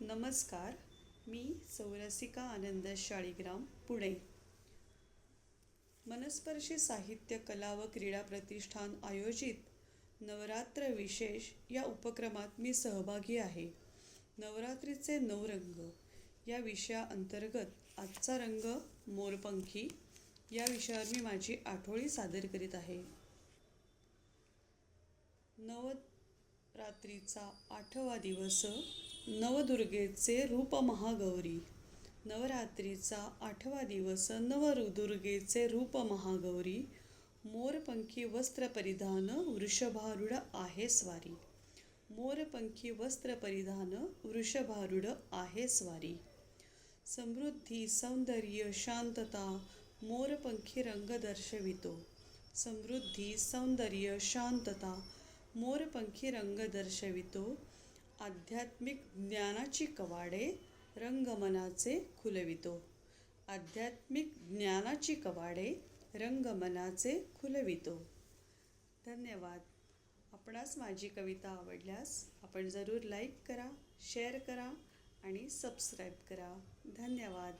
नमस्कार मी सौरसिका आनंद शाळीग्राम पुणे. मनस्पर्शी साहित्य कला व क्रीडा प्रतिष्ठान आयोजित नवरात्र विशेष या उपक्रमात मी सहभागी आहे. नवरात्रीचे नऊ रंग. या विषयाअंतर्गत आजचा रंग मोरपंखी. या विषयावर मी माझी आठवळी सादर करीत आहे. नवरात्रीचा आठवा दिवस नवदुर्गेचे रूप महागौरी नवरात्रीचा आठवा दिवस नवदुर्गेचे रूप महागौरी मोरपंखी वस्त्र परिधान वृषभारूढ आहे स्वारी. मोरपंखी वस्त्र परिधान वृषभारूढ आहे स्वारी. समृद्धी सौंदर्य शांतता मोरपंखी रंग दर्शवितो. समृद्धी सौंदर्य शांतता मोरपंखी रंग दर्शवितो. आध्यात्मिक ज्ञानाची कवाडे रंगमनाचे खुलवितो. आध्यात्मिक ज्ञानाची कवाडे रंगमनाचे खुलवितो. धन्यवाद. आपणास माझी कविता आवडल्यास आपण जरूर लाईक करा शेअर करा आणि सबस्क्राईब करा. धन्यवाद.